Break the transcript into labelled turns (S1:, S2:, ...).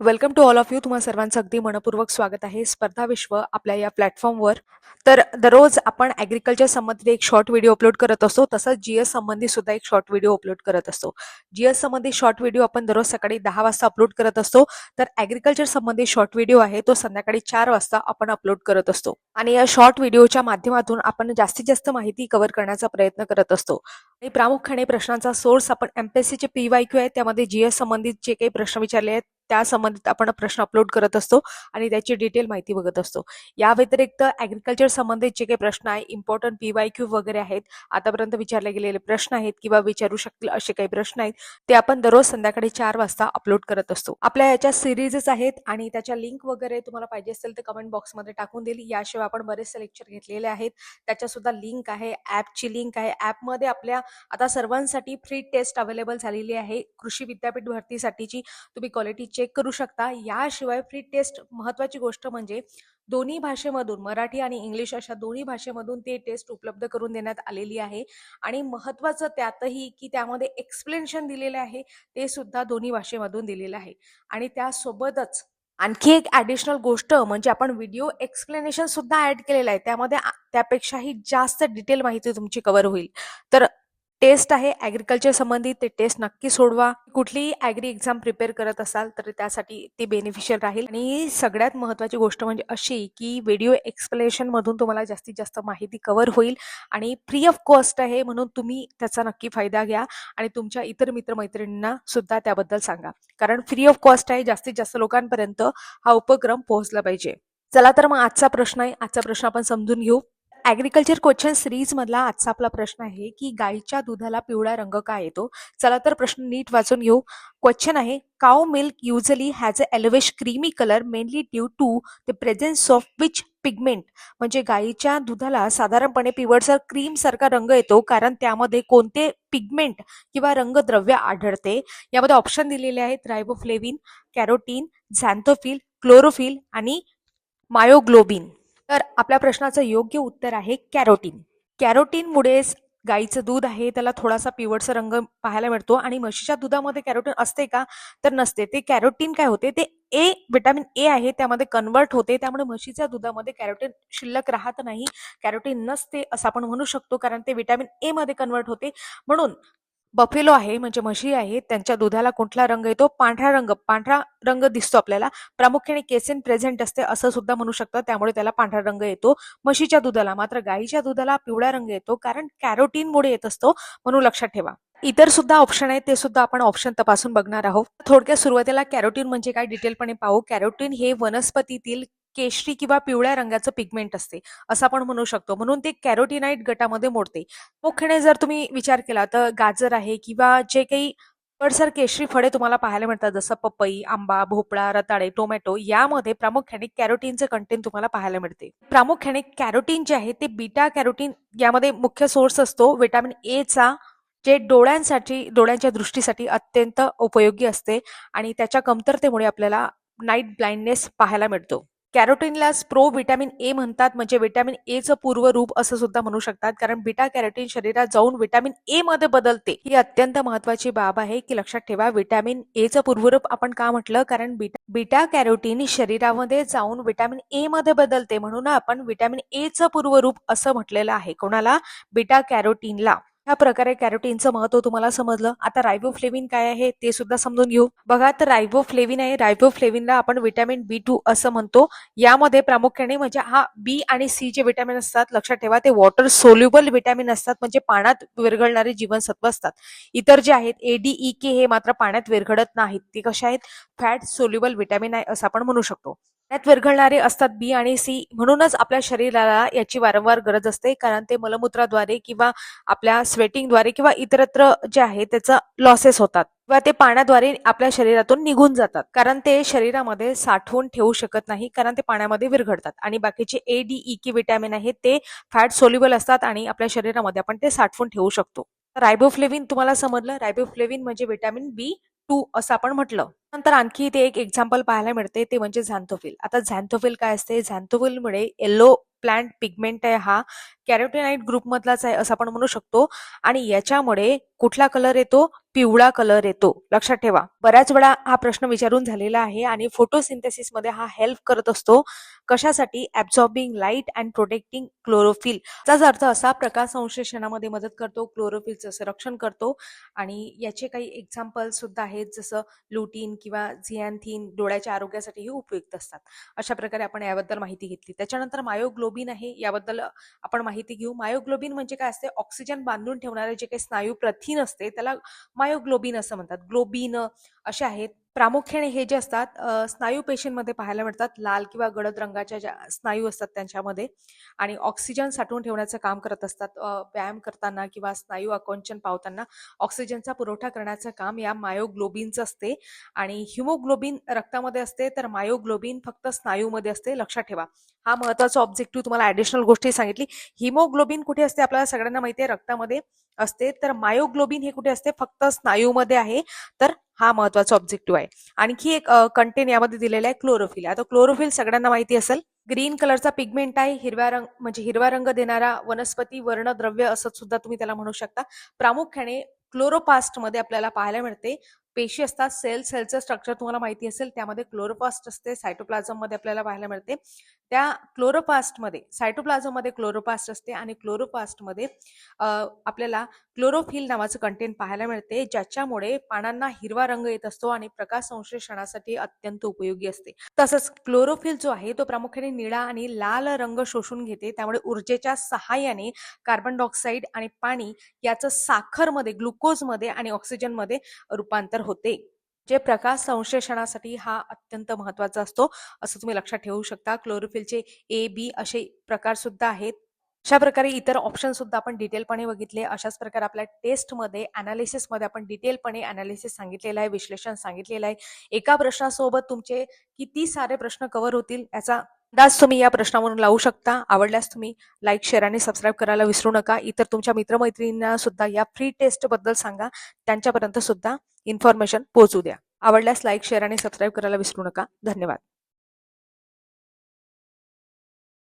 S1: Welcome to all of you तुम्हा सर्वांचं अगदी मनपूर्वक स्वागत आहे. स्पर्धा विश्व आपल्या या प्लॅटफॉर्मवर तर दररोज आपण ॲग्रिकल्चर संबंधित एक शॉर्ट व्हिडिओ अपलोड करत असतो. तसंच जी एस संबंधी सुद्धा एक शॉर्ट व्हिडिओ अपलोड करत असतो. जी एस संबंधी शॉर्ट व्हिडिओ आपण दररोज सकाळी दहा वाजता अपलोड करत असतो. तर ॲग्रिकल्चर संबंधी शॉर्ट व्हिडिओ आहे. तो संध्याकाळी चार वाजता आपण अपलोड करत असतो. आणि या शॉर्ट व्हिडिओच्या माध्यमातून आपण जास्तीत जास्त माहिती कव्हर करण्याचा प्रयत्न करत असतो. आणि प्रामुख्याने प्रश्नांचा सोर्स आपण एमपीएससीचे पी वाय क्यू आहे. त्यामध्ये जी एस संबंधित जे काही प्रश्न विचारले आहेत त्या संबंधित आपण प्रश्न अपलोड करत असतो आणि त्याची डिटेल माहिती बघत असतो. या व्यतिरिक्त ऍग्रिकल्चर संबंधित जे काही प्रश्न आहे इम्पॉर्टंट पी वाय क्यू वगैरे आहेत आतापर्यंत विचारले गेलेले प्रश्न आहेत किंवा विचारू शकतील असे काही प्रश्न आहेत ते आपण दररोज संध्याकाळी चार वाजता अपलोड करत असतो. आपल्या याच्या सिरीजच आहेत आणि त्याच्या लिंक वगैरे तुम्हाला पाहिजे असेल तर कमेंट बॉक्समध्ये टाकून देईल. याशिवाय आपण बरेचसे लेक्चर घेतलेले आहेत. त्याच्या सुद्धा लिंक आहे ॲपची लिंक आहे. ॲपमध्ये आपल्या आता सर्वांसाठी फ्री टेस्ट अवेलेबल झालेली आहे. कृषी विद्यापीठ भरतीसाठीची. तुम्ही क्वालिटी चेक करू शकता. याशिवाय फ्री टेस्ट महत्त्वाची गोष्ट म्हणजे दोन्ही भाषेमधून मराठी आणि इंग्लिश अशा दोन्ही भाषेमधून ते टेस्ट उपलब्ध करून देण्यात आलेली आहे. आणि महत्त्वाचं त्यातही की त्यामध्ये एक्सप्लेनेशन दिलेलं आहे ते सुद्धा दोन्ही भाषेमधून दिलेलं आहे. आणि त्यासोबतच आणखी एक ॲडिशनल गोष्ट म्हणजे आपण व्हिडिओ एक्सप्लेनेशन सुद्धा ऍड केलेलं आहे. त्यामध्ये त्यापेक्षाही जास्त डिटेल माहिती तुमची कव्हर होईल. तर टेस्ट आहे ॲग्रिकल्चर संबंधित ते टेस्ट नक्की सोडवा. कुठलीही ॲग्री एक्झाम प्रिपेअर करत असाल तर त्यासाठी ते बेनिफिशियल राहील. आणि सगळ्यात महत्त्वाची गोष्ट म्हणजे अशी की व्हिडिओ एक्सप्लेनेशन मधून तुम्हाला जास्तीत जास्त माहिती कव्हर होईल. आणि फ्री ऑफ कॉस्ट आहे म्हणून तुम्ही त्याचा नक्की फायदा घ्या. आणि तुमच्या इतर मित्रमैत्रिणींना सुद्धा त्याबद्दल सांगा. कारण फ्री ऑफ कॉस्ट आहे जास्तीत जास्त लोकांपर्यंत हा उपक्रम पोहोचला पाहिजे. चला तर मग आजचा प्रश्न आहे. आजचा प्रश्न आपण समजून घेऊ. ॲग्रिकल्चर क्वेश्चन सिरीजमधला आजचा आपला प्रश्न आहे की गाईच्या दुधाला पिवळा रंग का येतो? चला तर प्रश्न नीट वाचून घेऊ. क्वेश्चन आहे cow milk usually has a yellowish creamy colour mainly due to the presence of which pigment म्हणजे गाईच्या दुधाला साधारणपणे पिवळसर क्रीम सारखा रंग येतो कारण त्यामध्ये कोणते पिगमेंट किंवा रंगद्रव्य आढळते? यामध्ये ऑप्शन दिलेले आहेत रायबोफ्लेविन कॅरोटीन झॅन्थोफिल क्लोरोफिल आणि मायोग्लोबिन तर आपल्या प्रश्नाचं योग्य उत्तर आहे कॅरोटीन. कॅरोटीनमुळेच गाईचं दूध आहे त्याला थोडासा पिवळचा रंग पाहायला मिळतो आणि म्हशीच्या दुधामध्ये कॅरोटीन असते का? तर नसते. ते कॅरोटीन काय होते? ते ए विटामिन ए आहे त्यामध्ये कन्वर्ट होते त्यामुळे म्हशीच्या दुधामध्ये कॅरोटीन शिल्लक राहत नाही. कॅरोटीन नसते असं आपण म्हणू शकतो कारण ते विटॅमिन ए मध्ये कन्वर्ट होते. म्हणून बफेलो आहे म्हणजे म्हशी आहे त्यांच्या दुधाला कुठला रंग येतो? पांढरा रंग पांढरा रंग दिसतो आपल्याला. प्रामुख्याने केसेन प्रेझेंट असते असं सुद्धा म्हणू शकतं त्यामुळे त्याला पांढरा रंग येतो. म्हशीच्या दुधाला मात्र गाईच्या दुधाला पिवळा रंग येतो कारण कॅरोटीनमुळे येत असतो म्हणून लक्षात ठेवा. इतर सुद्धा ऑप्शन आहेत ते सुद्धा आपण ऑप्शन तपासून बघणार आहोत. थोडक्यात सुरुवातीला कॅरोटीन म्हणजे काय? डिटेलपणे पाहू. कॅरोटीन हे वनस्पतीतील केशरी किंवा पिवळ्या रंगाचं पिगमेंट असते असं आपण म्हणू शकतो. म्हणून ते कॅरोटीनाईट गटामध्ये मोडते. मुख्याने जर तुम्ही विचार केला तर गाजर आहे किंवा जे काही पडसर केशरी फळे तुम्हाला पाहायला मिळतात जसं पपई आंबा भोपळा रताळे टोमॅटो यामध्ये प्रामुख्याने कॅरोटीनचे कंटेंट तुम्हाला पाहायला मिळते. प्रामुख्याने कॅरोटीन जे आहे ते बीटा कॅरोटीन यामध्ये मुख्य सोर्स असतो. विटॅमिन ए चा जे डोळ्यांसाठी डोळ्यांच्या दृष्टीसाठी अत्यंत उपयोगी असते आणि त्याच्या कमतरतेमुळे आपल्याला नाईट ब्लाइंडनेस पाहायला मिळतो. कॅरोटीनला प्रो विटॅमिन ए म्हणतात. म्हणजे विटॅमिन एचं पूर्व रूप असं सुद्धा म्हणू शकतात. कारण बीटा कॅरोटीन शरीरात जाऊन विटॅमिन ए मध्ये बदलते. ही अत्यंत महत्वाची बाब आहे की लक्षात ठेवा विटॅमिन एचं पूर्वरूप आपण का म्हटलं? कारण बीटा कॅरोटीन शरीरामध्ये जाऊन विटॅमिन ए मध्ये बदलते. म्हणून आपण विटॅमिन एचं पूर्वरूप असं म्हटलेलं आहे. कोणाला? बीटा कॅरोटीनला. ह्या प्रकारे कॅरोटीनचं महत्त्व तुम्हाला समजलं. आता रायबोफ्लेविन काय आहे ते सुद्धा समजून घेऊ. बघा तर रायबोफ्लेविन आहे. रायबोफ्लेविनला आपण विटॅमिन बी टू असं म्हणतो. यामध्ये प्रामुख्याने म्हणजे हा बी आणि सी जे विटॅमिन असतात लक्षात ठेवा ते वॉटर सोल्युबल विटॅमिन असतात. म्हणजे पाण्यात विरघळणारे जीवनसत्व असतात. इतर जे आहेत एडीई के e, हे मात्र पाण्यात विरघळत नाहीत. ते कसे आहेत? फॅट सोल्युबल विटॅमिन आहे असं आपण म्हणू शकतो. त्यात विरघळणारे असतात बी आणि सी म्हणूनच आपल्या शरीराला याची वारंवार गरज असते. कारण ते मलमूत्राद्वारे किंवा आपल्या स्वेटिंगद्वारे किंवा इतरत्र जे आहे त्याचं लॉसेस होतात. किंवा ते पाण्याद्वारे आपल्या शरीरातून निघून जातात. कारण ते शरीरामध्ये साठवून ठेवू शकत नाही. कारण ते पाण्यामध्ये विरघळतात. आणि बाकीचे A D E K vitamin आहेत ते फॅट सोल्युबल असतात आणि आपल्या शरीरामध्ये आपण ते साठवून ठेवू शकतो. रायबोफ्लेविन तुम्हाला समजलं? रायबोफ्लेविन म्हणजे विटॅमिन बी टू असं आपण म्हटलं. नंतर आणखी इथे एक एक्झाम्पल पाहायला मिळते ते म्हणजे झॅन्थोफिल आता झॅन्थोफिल काय असते? झॅन्थोफिलमुळे येलो प्लांट पिगमेंट आहे हा. कॅरोटेनाईट ग्रुपमधलाच आहे असं आपण म्हणू शकतो. आणि याच्यामुळे कुठला कलर येतो? पिवळा कलर येतो. लक्षात ठेवा. बऱ्याच वेळा हा प्रश्न विचारून झालेला आहे आणि फोटोसिंथेसिसमध्ये हा हेल्प करत असतो. कशासाठी? Absorbing light and protecting chlorophyll त्याचा अर्थ असा प्रकाश संश्लेषणामध्ये मदत करतो क्लोरोफिलचं संरक्षण करतो. आणि याचे काही एक्झाम्पल सुद्धा आहेत जसं लुटीन किंवा झिॲन्थिन डोळ्याच्या आरोग्यासाठीही उपयुक्त असतात. अशा प्रकारे आपण याबद्दल माहिती घेतली. त्याच्यानंतर मायोग्लोबिन आहे. याबद्दल आपण माहिती माहिती घेऊ. मायोग्लोबिन म्हणजे काय असते? ऑक्सिजन बांधून ठेवणारे जे काही स्नायू प्रथिन असते त्याला मायोग्लोबिन असं म्हणतात. ग्लोबिन असे आहेत. प्रामुख्याने हे जे असतात स्नायू पेशींमध्ये पाहायला मिळतात. लाल किंवा गडद रंगाच्या ज्या स्नायू असतात त्यांच्यामध्ये. आणि ऑक्सिजन साठवून ठेवण्याचं काम करत असतात. व्यायाम करताना किंवा स्नायू आकुंचन पावताना ऑक्सिजनचा पुरवठा करण्याचं काम या मायोग्लोबिनचं असते. आणि हिमोग्लोबिन रक्तामध्ये असते तर मायोग्लोबिन फक्त स्नायूमध्ये असते. लक्षात ठेवा. हा महत्त्वाचा ऑब्जेक्टिव्ह तुम्हाला ऍडिशनल गोष्टी सांगितली. हिमोग्लोबिन कुठे असते आपल्याला सगळ्यांना माहिती आहे रक्तामध्ये असते. तर मायोग्लोबिन हे कुठे असते? फक्त स्नायूमध्ये आहे. तर हा महत्त्वाचा ऑब्जेक्टिव्ह आहे. आणखी एक कंटेन यामध्ये दिलेला आहे क्लोरोफिल आता क्लोरोफिल सगळ्यांना माहिती असेल ग्रीन कलरचा पिगमेंट आहे हिरव्या रंग म्हणजे हिरवा रंग देणारा वनस्पती वर्णद्रव्य असं सुद्धा तुम्ही त्याला म्हणू शकता. प्रामुख्याने क्लोरोपास्टमध्ये आपल्याला पाहायला मिळते. पेशी असतात सेल सेलचं स्ट्रक्चर तुम्हाला माहिती असेल त्यामध्ये क्लोरोपास्ट असते सायटोप्लाझममध्ये आपल्याला पाहायला मिळते. त्या क्लोरोपास्टमध्ये सायटोप्लाझममध्ये क्लोरोपास्ट असते आणि क्लोरोपास्टमध्ये आपल्याला क्लोरोफिल नावाचं कंटेंट पाहायला मिळते ज्याच्यामुळे पानांना हिरवा रंग येत असतो आणि प्रकाश संश्लेषणासाठी अत्यंत उपयोगी असते. तसंच क्लोरोफिल जो आहे तो प्रामुख्याने निळा आणि लाल रंग शोषून घेते त्यामुळे ऊर्जेच्या सहाय्याने कार्बन डायऑक्साईड आणि पाणी याचं साखरमध्ये ग्लुकोजमध्ये आणि ऑक्सिजनमध्ये रूपांतर होते. जे प्रकाश संश्लेषणासाठी हा अत्यंत महत्त्वाचा असतो असं तुम्ही लक्षात ठेवू शकता. क्लोरोफिलचे ए बी असे प्रकार सुद्धा आहेत. अशा प्रकारे इतर ऑप्शन सुद्धा आपण डिटेलपणे बघितले. अशाच प्रकारे आपल्या टेस्टमध्ये अनालिसिसमध्ये आपण डिटेलपणे अनालिसिस सांगितलेलं आहे विश्लेषण सांगितलेलं आहे. एका प्रश्नासोबत तुमचे किती सारे प्रश्न कव्हर होतील याचा अंदाज तुम्ही या प्रश्नावरून लावू शकता. आवडल्यास तुम्ही लाईक शेअर आणि सबस्क्राईब करायला विसरू नका. इतर तुमच्या मित्रमैत्रिणींना सुद्धा या फ्री टेस्टबद्दल सांगा. त्यांच्यापर्यंत सुद्धा इन्फॉर्मेशन पोहोचू द्या. आवडल्यास लाईक शेअर आणि सबस्क्राईब करायला विसरू नका. धन्यवाद.